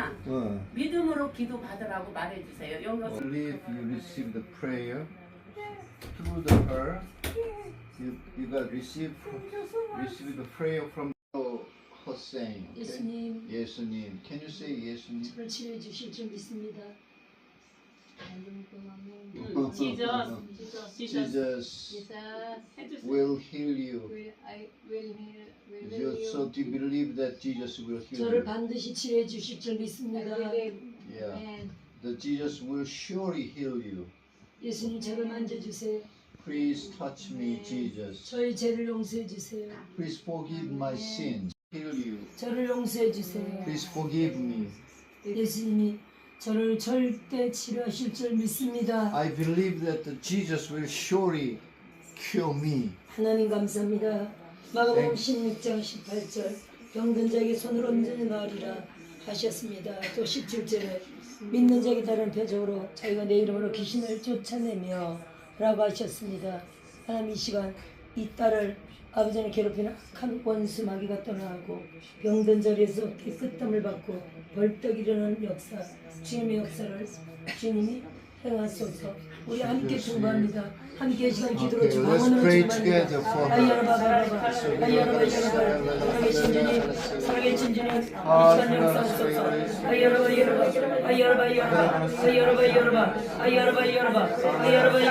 되니까 어. 믿음으로 기도 받으라고 말해주세요. 영어 Believe you receive the prayer through the her. You you got receive receive the prayer from her saying. Okay? 예수님, 예수님. Can you say 예수님? 저를 치료해 주실 줄 믿습니다. Jesus, Jesus, Jesus 해주세요. will heal you. Will I will heal will You, heal so do you believe that Jesus will heal 저를 you? 반드시 치료해 주실 줄 믿습니다. Yeah. That Jesus will surely heal you. 예수님 저를 만져주세요. Please touch me, Jesus. 저희 죄를 용서해 주세요. Please forgive my sins. Heal you. 저를 용서해 주세요. Please forgive me. 예수님이 저를 절대 치료하실 줄 믿습니다. I believe that Jesus will surely cure me. 하나님 감사합니다. 마가복음 16장 18절 병든 자에게 손을 얹으니 나으리라 하셨습니다. 또 17절에 믿는 자에게 다른 표적으로 자기가 내 이름으로 귀신을 쫓아내며 라고 하셨습니다. 하나님 이 시간 이 딸을 아버지는 괴롭히는 악한 원수 마귀가 떠나고 병든 자리에서 깨끗함을 받고 벌떡 일어나는 역사 주님의 역사를 주님이 행하소서 우리 함께 중보합니다. 함께 이 시간 기도로 Okay, 주 let's 방언으로 pray 중보합니다. together for 아이 her. 여러분 바라봐 아이 여러분 여러분 사랑의 진주님 사랑의 진주님 이 시간 역사하소서 아이 여러분 여러분 아이 여러분 여러분 아이 여러분 여러분 아이 여러분 여러분 아이 여러분 여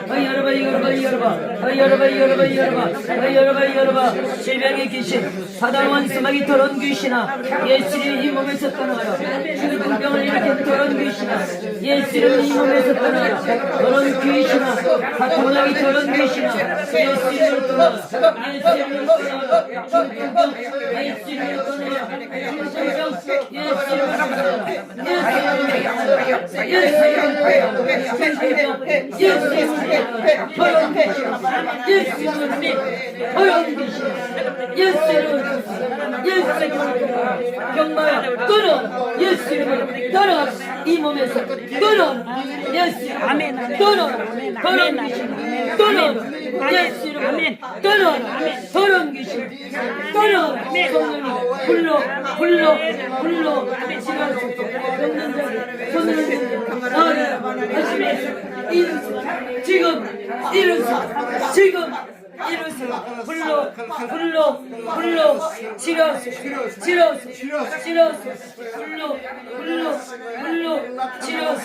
Hay yaraba yaraba yaraba. Hay yaraba yaraba yaraba. Hay yaraba yaraba. Şeyberge kişi. Padawan smagi torun güçina. Yesiri himo mesattan ara. Şunu kurgan yerken torun güçina. Yesiri himo mesattan ara. Torun güçina. Hatunlagi torun güçina. Yesiri yortuna. Yesiri yortuna. Yesiri yortuna. Yesiri yortuna. Yesiri yortuna. 귀신아, 예수님을 예수님을 경마야 끊어 예수님을 끊어 이 몸에서 끊어 예수 아멘 끊어 더러운 귀신 끊어 예수님을 끊어 더러운 귀신 끊어 성령이 불러 불러 불러 지나서 없는 자 손을 나를 하시네 이루사 지금 이루사 지금 이루사. 불러 불러 불러 치러 치러 치러 불러 불러 불러 치러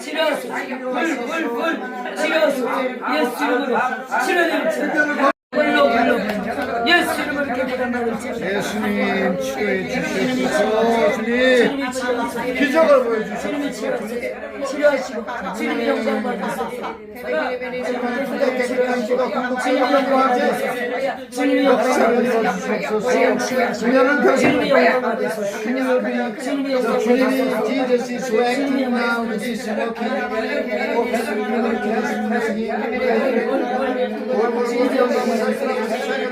치러 불불불. 치러 예수 이름으로. 치러내는 불러 불러 예수 이름으로 개혁한다는 예수님 치료해 주시옵소서. 주님 보여주시옵소서. 주님이 치료하시고 주님이 영광 받으소서 주님이 영광 받으소서 주님이 영광 받으소서 주님은 주님이 병을 영광 받으소서 주님이 영광 주님이 받으소서 Jesus is working now. Jesus is working. 주님이 영광 Grazie, grazie, grazie. 다리에 힘이 들어가지 예수님 다리에 힘이 들어가지 다리에 힘이 들어가지 다리에 힘이 들어가지 다리에 힘이 들어가지 다리에 힘이 들어가지 다리에 힘이 들어가지 다리에 힘이 들어가지 예수의 힘으로 하나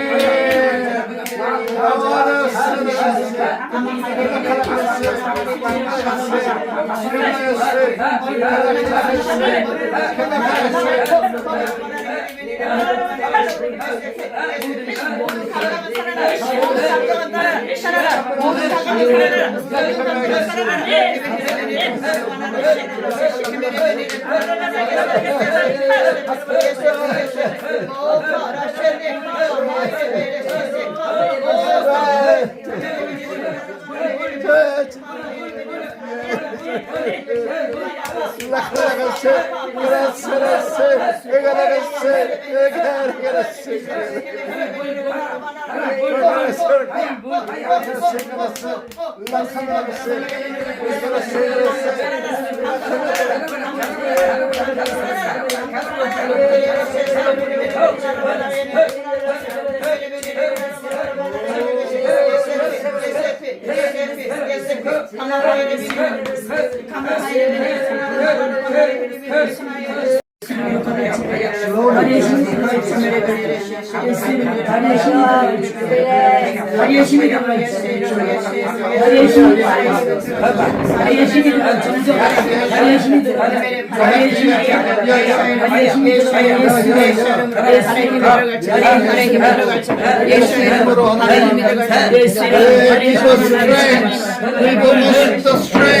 Oh, Evet. Kardeşim, kardeşim, kardeşim, We will miss the strength.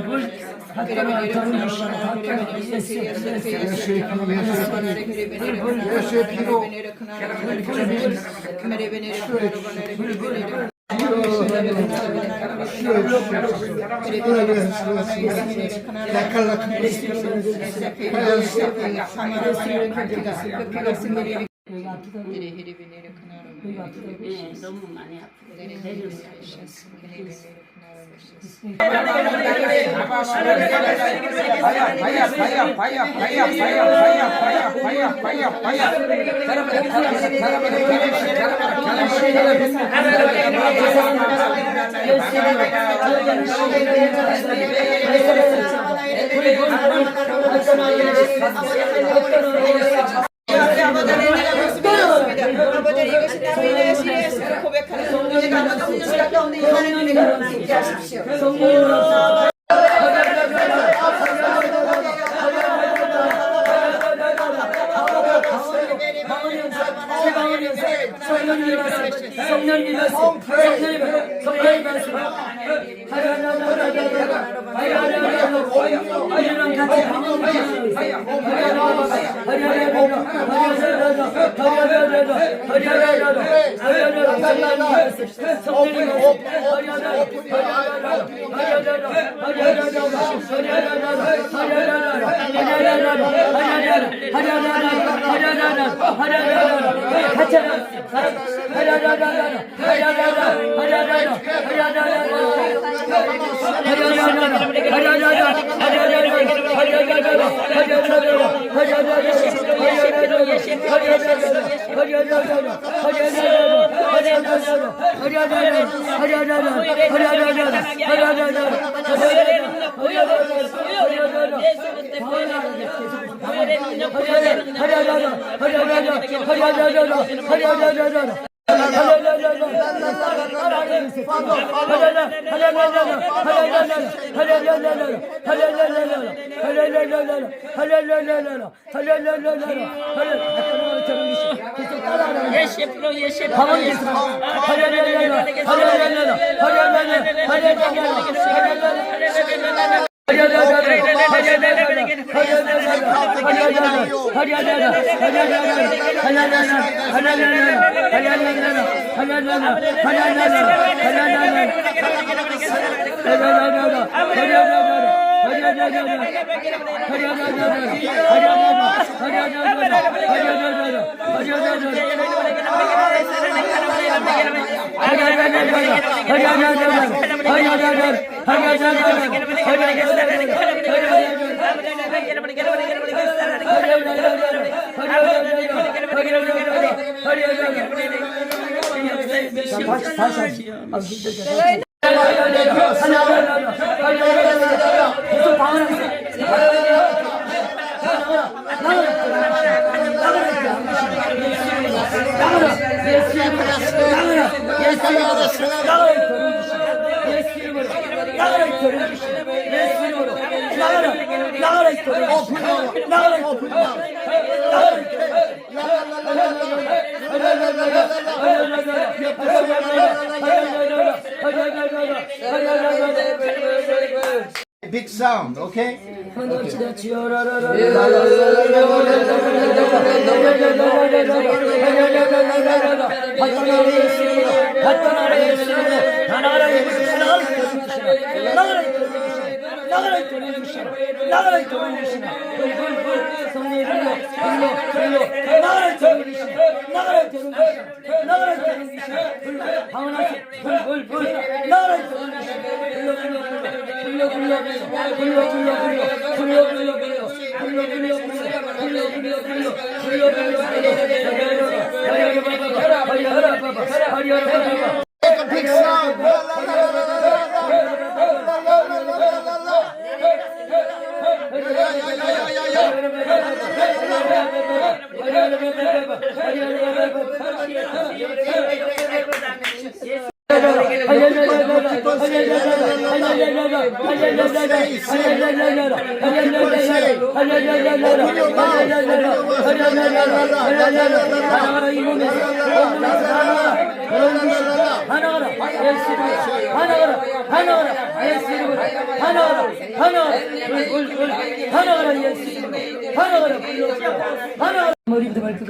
Hiri hiri venere kanaro. Hiri hiri venere. Domu mani yaptı. Hiri hiri venere. Gracias. 성령이가 너무 수밖에 없는 이 하나님의 은혜를 함께 하십시오. 성령님 Helal helal helal helal Hadi hadi hadi. Nagara, nagara, nagara, nagara, nagara, okay? 헌합시다 주여라라라 하나라 예수 이름으로 하나라 예수 이름으로 하나라 예수 이름으로 나가라 이 더러운 귀신 나가라 이 더러운 귀신 나가라 이 더러운 귀신 불불불 성령의 불로 불로 불로 나가라 이 더러운 귀신 나가라 이 더러운 귀신 나가라 이 더러운 귀신 불 방언하시 불불불 나가라 이 더러운 귀신 불로 Make a big sound.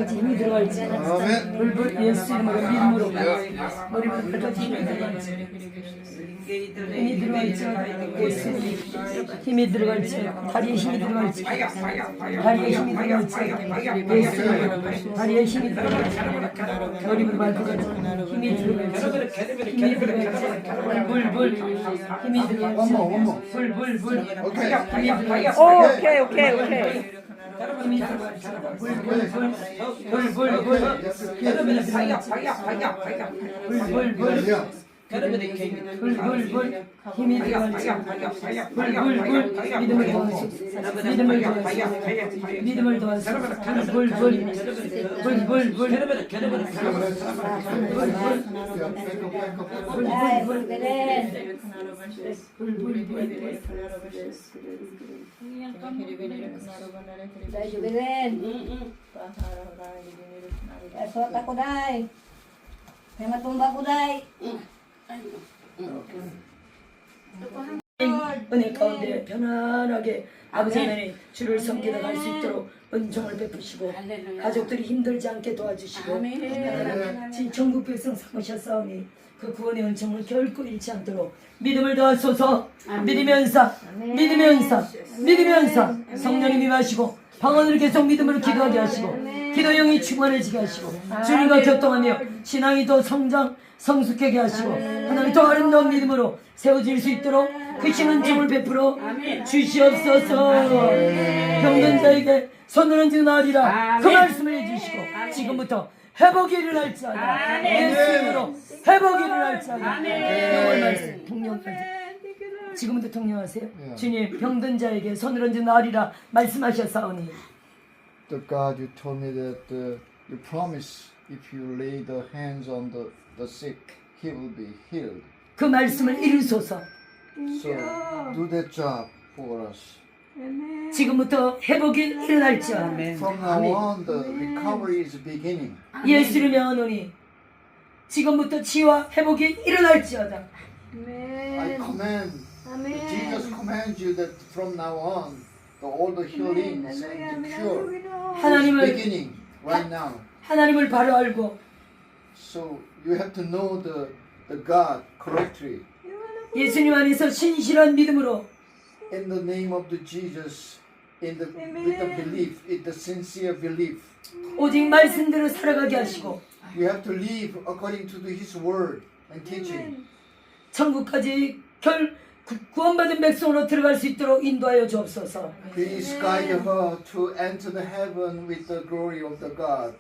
끝까지 힘이 들어갈지. 불불 예수 이름으로 믿음으로 머리부터 발끝까지 힘이 들어갈지 힘이 들어갈지 예수 힘이 들어갈지 다리에 힘이 들어갈지 다리에 힘이 들어갈지 예수 다리에 힘이 들어갈지 머리부터 발끝까지 힘이 들어갈지 힘이 들어갈지 불불불 힘이 들어갈지 불불불 오케이. 오케이 오케이 오케이. 여러분의 개인 불불불 힘이 불불불 믿음을 도와주시옵소서 믿음을 도와주시옵소서 믿음을 도와주시옵소서 불불불불불불 불불불불불불불 Baju bilin. Esok tak kudai. Memang tumbuh kudai. Mm. Okay. Mm. Mm. Ini kau dia, jangan lagi. 아버지 하나님 주를 섬기다 갈 수 있도록 은총을 베푸시고 가족들이 힘들지 않게 도와주시고 하나님 진 전국 백성 삼으셨사오니 그 구원의 은총을 결코 잃지 않도록 믿음을 더하소서. 믿으면서 믿으면서 믿으면서 성령님이 마시고 방언을 계속 믿음으로 기도하게 하시고 기도 영이 충만해지게 하시고 주님과 교통하며 신앙이 더 성장 성숙하게 하시고 하나님 더 아름다운 믿음으로 세워질 수 있도록 크신 은총을 베풀어 주시옵소서. 병든 자에게 손을 얹은 날이라 그 말씀을 해주시고 지금부터 회복이 일어날지어다 예수 이름으로 회복이 일어날지어다 영월 말씀 말씀 지금부터 통영하세요. 주님 병든 자에게 손을 얹은 날이라 말씀하셨사오니 The God, you told me that uh, you promise if you lay the hands on the, the sick, he will be healed. 그 말씀을 이루소서 So do that job for us. 지금부터 회복이 일어날지어다 From now on, the recovery is beginning. 예수를 명하노니 지금부터 치유와 회복이 일어날지어다 I command, Jesus commands you that from now on, the, all the healings and the cure is 하나님을 beginning right now. 하나님을 바로 알고 So you have to know the, the God correctly. 예수님 안에서 신실한 믿음으로 In the name of the Jesus, in the, with the belief, in the sincere belief. 오직 말씀대로 살아가게 하시고 You have to live according to the, His word and teaching. 천국까지 결 구- 구원받은 백성으로 들어갈 수 있도록 인도하여 주옵소서. Please guide her to enter the heaven with the glory of the God.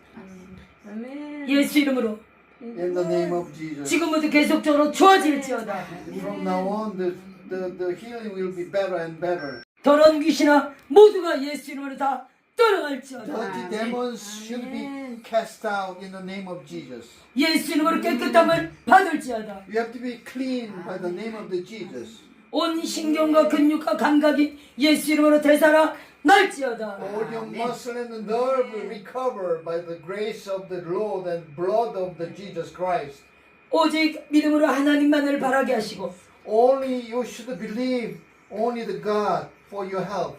예수 이름으로 In the name of Jesus. 지금부터 계속적으로 좋아질지어다. From now on, the, the, the healing will be better and better. 더러운 귀신아 모두가 예수 이름으로 다 떠나갈지어다. Dirty demons should be cast out in the name of Jesus. 예수 이름으로 깨끗함을 받을지어다. You have to be clean by the name of the Jesus. 온 신경과 근육과 감각이 예수 이름으로 되살아 날지어다. All your muscle and nerve will recover by the grace of the Lord and blood of the Jesus Christ. 오직 믿음으로 하나님만을 바라게 하시고 Only you should believe only the God for your health.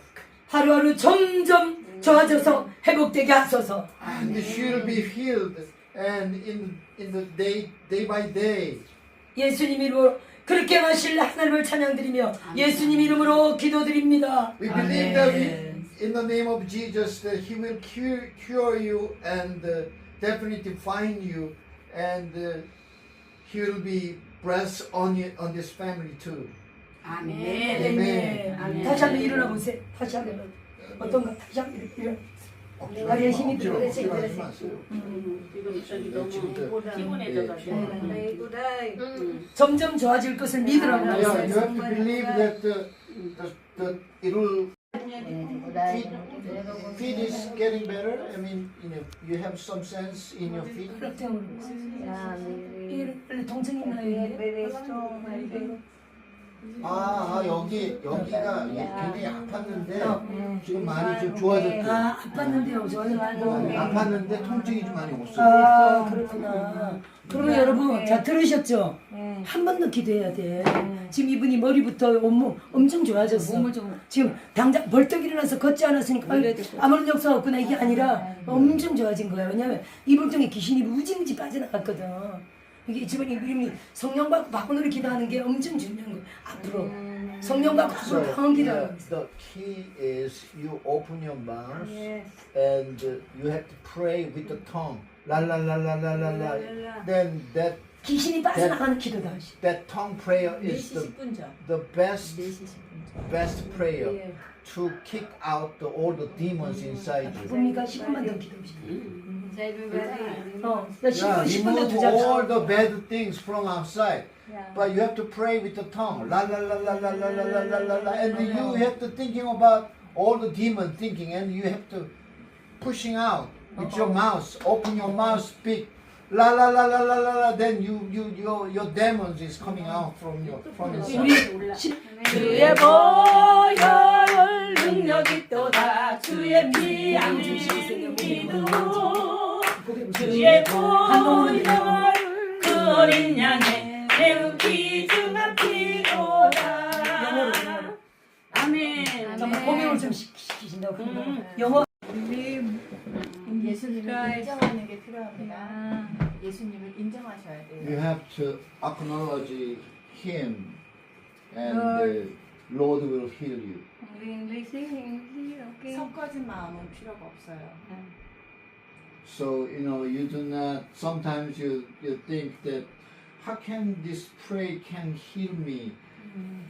하루하루 점점 좋아져서 회복되게 하소서. And you will be healed and in in the day day by day. 예수님 이름으로 그렇게 하실 하나님을 찬양드리며 예수님 이름으로 기도드립니다. We believe that we, in the name of Jesus that He will cure, cure you and uh, definitely find you and uh, He will be blessed on you, on this family too. 아멘. 네. 다시 한번 일어나 보세요. 다시 한번 어떤가 다시 한번 일어나. 다리에 힘이 들어. 그렇지, 그렇지 마세요. 지금 저기 네, 너무 지금 피곤해져가지고. 음. 점점 좋아질 것을 믿으라고 Yeah, you 말씀하세요. have to believe that the, the, the it will feet, feet is getting better. I mean, you know, you have some sense in your feet. 이 동생 있나요? 이게? 아, 아 여기 여기가 굉장히 아팠는데 지금 많이 좀 좋아졌죠. 아 아팠는데요, 저는. 아팠는데 통증이 좀 많이 없어요. 아 그렇구나. 그러면 여러분 자 들으셨죠? 한번 더 기도해야 돼. 지금 이분이 머리부터 온몸 엄청 좋아졌어. 지금 당장 벌떡 일어나서 걷지 않았으니까 아무런 역사 없구나 이게 아니라 엄청 좋아진 거야. 왜냐면 이불 통에 귀신이 무지무지 빠져나갔거든. 이게 지금 이분이 성령 받고 바꾸는 기도하는 게 엄청 중요한 거야. 앞으로 성령 받고 So 앞으로 강한 the, 기도하는 the key is you open your mouth and uh, you have to pray with the tongue. La la la la la la la. Then that 귀신이 빠져나가는 기도다. that tongue prayer is the the best best prayer to kick out the, all the demons inside you. 봅니까? 10분만 더 기도합시다. 어, 나 10분, Yeah, 10분 더 remove 두자. all the bad things from outside. But you have to pray with the tongue. La la la la la la la la la la la. And then you have to thinking about all the demon thinking and you have to pushing out with your mouth. Open your mouth, speak. La la la la la la la. Then you you your your demons is coming out from your from inside. 우리 시- 주의 보혈 능력이 또다 주의 피 안주시는 믿음 주의 보혈 그 어린 양의 매우 귀중한 피로다 아멘 잠깐 고백을 좀 시- 시키신다고. 음. 영어 예수님을 인정하는 게 필요합니다. 예수님을 인정하셔야 돼요. You have to acknowledge Him, and the Lord will heal you. 섞어진 마음은 필요가 없어요. So you know you do not. Sometimes you you think that how can this pray can heal me?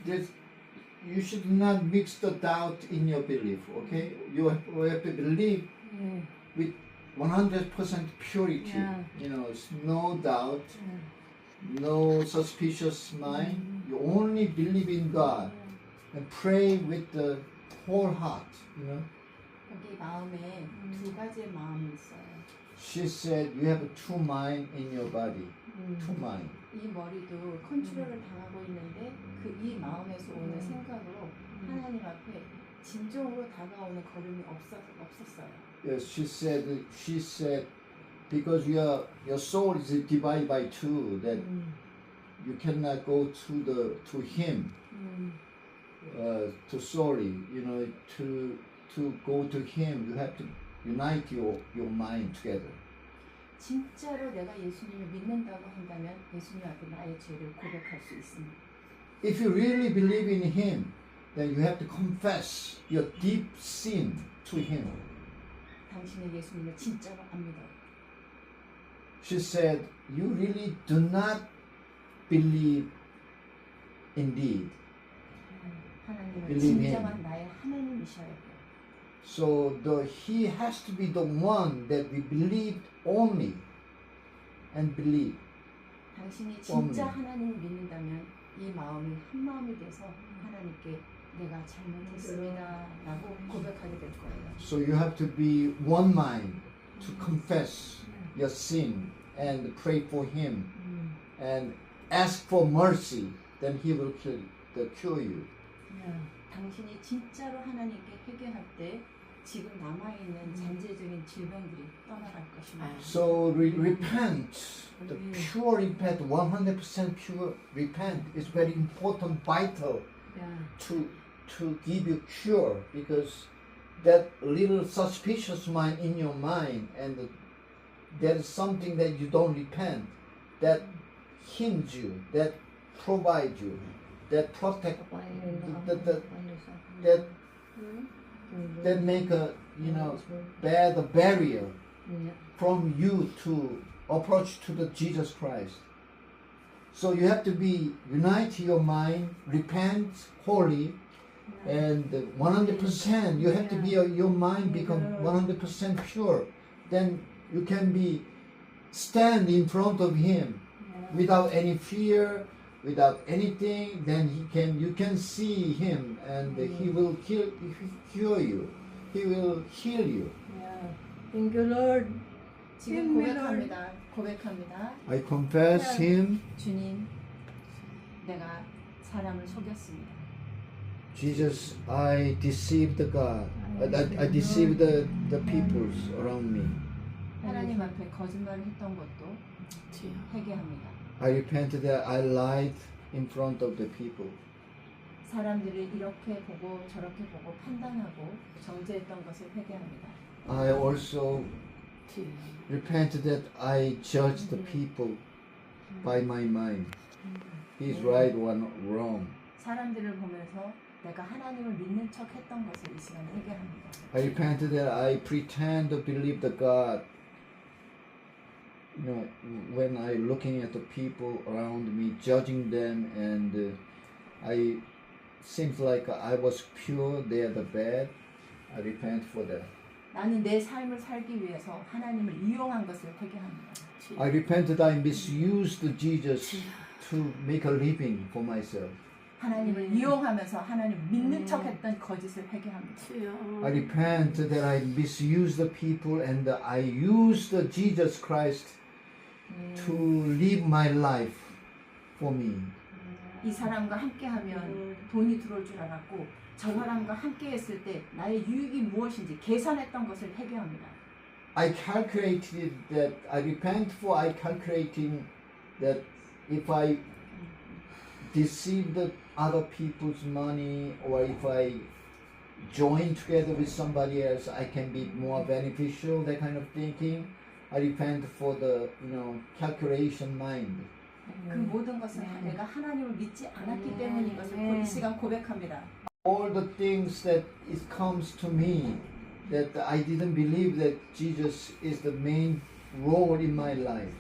This you should not mix the doubt in your belief. Okay, you have, you have to believe with 100% purity. You know, it's no doubt, no suspicious mind. You only believe in God and pray with the whole heart. You know. 여기 마음에 두 가지의 마음이 있어요. She said you have two mind in your body. Two mind. 이 머리도 컨트롤을 당하고 있는데 그 이 마음에서 오는 생각으로 하나님 앞에 진정으로 다가오는 걸음이 없었, 없었어요. Yes, she said. She said because your your soul is divided by two. That you cannot go to the to Him. Uh, to sorry, you know, to to go to Him, you have to unite your your mind together. 진짜로 내가 예수님을 믿는다고 한다면 예수님 앞에 나의 죄를 고백할 수 있습니다. If you really believe in Him, then you have to confess your deep sin to Him. 당신은 예수님을 진짜로 압니다. She said, You really do not believe indeed. 하나님은 Believe him. 진정한 나의 하나님이셔야 돼요. So the he has to be the one that we believed only and believe. 당신이 진짜 없네. 하나님을 믿는다면 이 마음이 한 마음이 돼서 하나님께 내가 잘못했습니다 라고 고백하게 될 거예요. So you have to be one mind to confess your sin and pray for him and ask for mercy. Then he will cure, the cure you. 당신이 진짜로 하나님께 회개할 때 지금 남아있는 잔재적인 질병들이 떠나갈 것입니다. So re- repent, the pure repent, 100% pure repent is very important, vital to to give you cure because that little suspicious mind in your mind and there is something that you don't repent that hinge you, that provide you, that protect, that that that that make a you know bear the barrier from you to approach to the Jesus Christ. So you have to be unite your mind, repent wholly, and 100%. You have to be uh, your mind become 100% pure. Then you can be stand in front of Him without any fear, without anything. Then He can you can see Him, and He will kill, cure you. He will heal you. Thank you, Lord. 지금 고백합니다. 고백합니다. I confess Him. 주님, 내가 사람을 속였습니다. Jesus, I deceived God. I, I, I deceived the, the peoples around me. 하나님 앞에 거짓말을 했던 것도 회개합니다. I repent that I lied in front of the people. 사람들을 이렇게 보고 저렇게 보고 판단하고 정죄했던 것을 회개합니다. I also repent that I judged the people by my mind. He's right, one wrong. 사람들을 보면서 내가 하나님을 믿는 척 했던 것을 이 시간에 회개합니다. I repent that I pretend to believe the God. You know, when I looking at the people around me, judging them, and uh, I seems like I was pure, they are the bad. I repent for that. 나는 내 삶을 살기 위해서 하나님을 이용한 것을 회개합니다. I repent that I misused Jesus to make a living for myself. 하나님을 이용하면서 하나님 믿는 척 했던 거짓을 회개합니다. I repent that I misused the people and I used Jesus Christ To live my life for me. 이 사람과 함께하면 돈이 들어올 줄 알았고 저 사람과 함께했을 때 나의 유익이 무엇인지 계산했던 것을 회개합니다. I calculated that I repent for I calculating that if I deceive the other people's money or if I join together with somebody else I can be more beneficial that kind of thinking I repent for the you know calculation mind 그 모든 것은 내가 하나님을 믿지 않았기 때문인 것을 곧이 시간 고백합니다. all the things that it comes to me that I didn't believe that Jesus is the main role in my life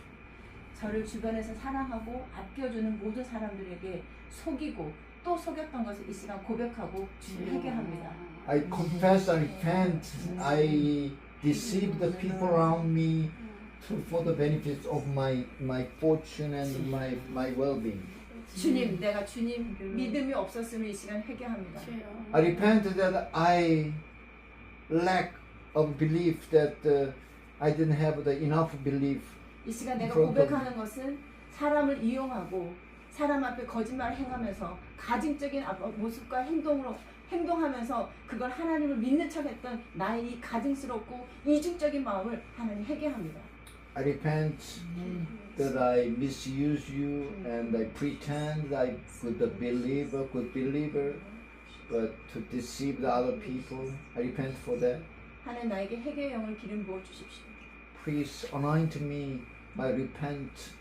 저를 주변에서 사랑하고 아껴주는 모든 사람들에게 속이고 또 속였던 것을 이 시간 고백하고 주님 회개합니다. I confess, I repent, I deceive the people around me for the benefits of my, my fortune and my, my well-being. 주님, 내가 주님 믿음이 없었음을 이 시간 회개합니다. I repent that I lack of belief that uh, I didn't have the enough belief. 이 시간 내가 고백하는 것은 사람을 이용하고 사람 앞에 거짓말을 행하면서 가증적인 앞- 모습과 행동으로 행동하면서 그걸 하나님을 믿는 척했던 나의 이 가증스럽고 이중적인 마음을 하나님 회개합니다. I repent that I misuse you and I pretend I good a believer, good believer, but to deceive the other people. I repent for that. 하나님 나에게 회개의 영을 기름 부어 주십시오. Please anoint me, my repent,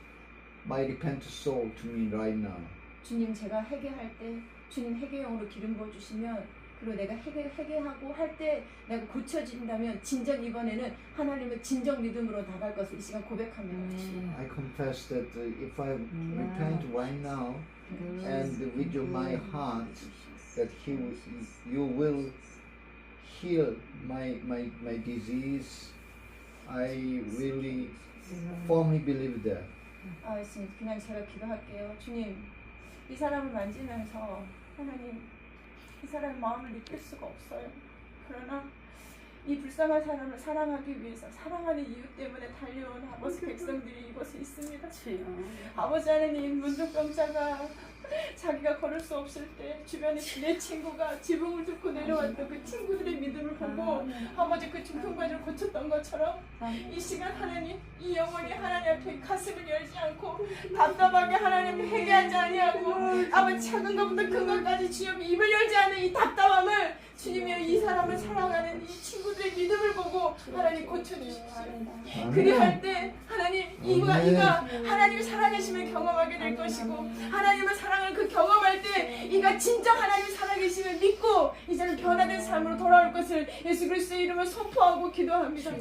my repent soul to me right now. 주님 제가 회개할 때 주님 회개의 영으로 기름 부어 주시면 그리고 내가 회개, 회개하고 할 때 내가 고쳐진다면 진정 이번에는 하나님의 진정 믿음으로 나갈 것을 이 시간 고백합니다. I confess that uh, if I repent right now and with my heart, that he, will- you will heal my, my, my disease. I really firmly believe that. 아, 그냥 제가 기도할게요. 주님, 이 사람을 만지면서 하나님, 이 사람의 마음을 느낄 수가 없어요. 그러나 이 불쌍한 사람을 사랑하기 위해서 사랑하는 이유 때문에 달려온 아버지 백성들이 이곳에 있습니다. 아버지 하나님 문둥병자가 자기가 걸을 수 없을 때 주변에 내 친구가 지붕을 뚫고 내려왔던 그 친구들의 믿음을 보고 아버지 그 중풍관을 고쳤던 것처럼 이 시간 하나님 이 영혼이 하나님 앞에 가슴을 열지 않고 답답하게 하나님 회개하지 아니하고 아버지 작은 것부터 큰 것까지 주님 입을 열지 않는 이 답답함을 주님이여 이 사람을 사랑하는 이 친구들의 믿 보고 하나님 고쳐 주십시오. 그리할 때 하나님 이가. 이가 하나님의 살아계심을 경험하게 될 것이고 하나님의 사랑을 그 경험할 때 이가 진정 하나님의 살아계심을 믿고 이제는 변화된 삶으로 돌아올 것을 예수 그리스도의 이름으로 선포하고 기도합니다.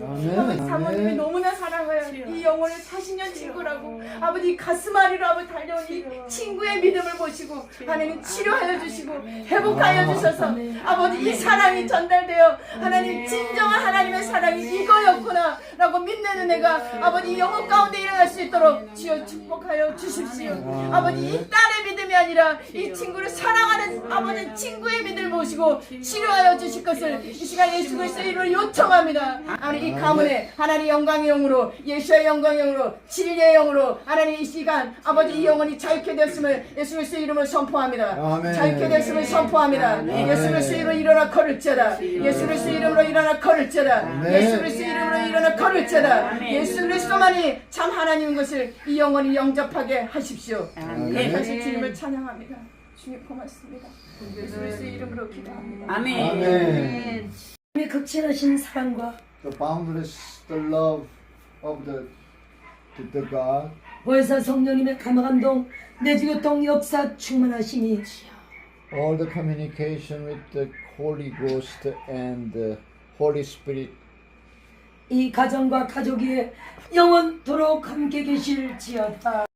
사모님이. 너무나 사랑해요. 이 영혼을 40년 친구라고 아버지 가슴 아리로 아버지 달려온 이 친구의 믿음을 보시고 하나님 치료하여 주시고 회복하여 주셔서. 아버지 이 사랑이 전달되어 하나님 진정한 하나님의 사랑 이 이거였구나 라고 믿는 은혜가 아버지 이 영혼 가운데 일어날 수 있도록 주여 축복하여 주십시오. 아버지 이 딸의 믿음이 아니라 이 친구를 사랑하는 아버지 친구의 믿음을 보시고 치료하여 주실 것을 이 시간 예수 그리스도의 이름으로 요청합니다. 아버지 이 가문에 하나님 영광의 영으로 예수의 영광의 영으로 진리의 영으로 하나님 이 시간 아버지 이 영혼이 자유케 되었음을 예수 그리스도의 이름으로 선포합니다. 자유케 되었음을 선포합니다. 예수 그리스도의 이름으로 일어나 걸을지어다. 예수 그리스도의 이름으로 일어나 걸을지어다. 예수 그리스도의 이름으로 일어나 걸을지어다 예수 그리스도만이 참 하나님인 것을 이 영혼이 영접하게 하십시오. 네, 다시 주님을 찬양합니다. 주님 고맙습니다. 예수 그리스도의 이름으로 기도합니다. 아멘. 아멘. 주님의 극진하신 사랑과 The boundless, the love of the, the, the God. 보혜사 성령님의 감화감동 내주교통 역사 충만하시니. All the communication with the Holy Ghost and the Holy Spirit 이 가정과 가족 위에 영원토록 함께 계실지어다.